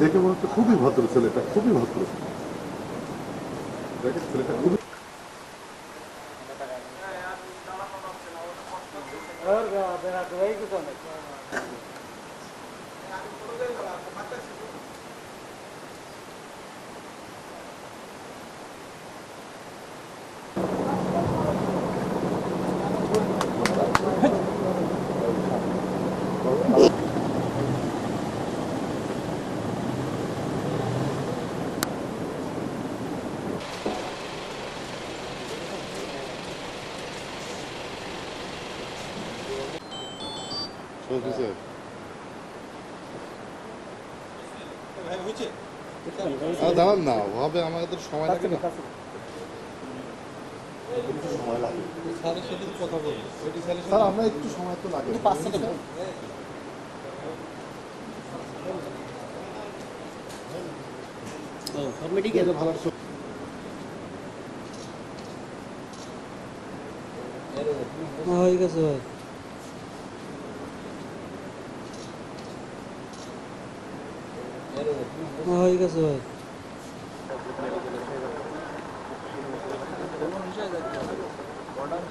দেখে মনে হচ্ছে খুবই ভদ্র ছেলেটা খুবই ভদ্র। দেখে ছেলেটা খুবই ఎవరికి నాకు వెహికల్స్ ఉన్నాయి চলতেছে আর দাঁড়ান না হবে আমাদের তো সময় লাগে না। সময় লাগে স্যারের সাথে কথা বলব ওইটি স্যারের স্যার আমরা একটু সময় তো লাগে এটা ভালো হয়ে গেছে ভাই। হয়ে গেছে ভাই। অর্ডার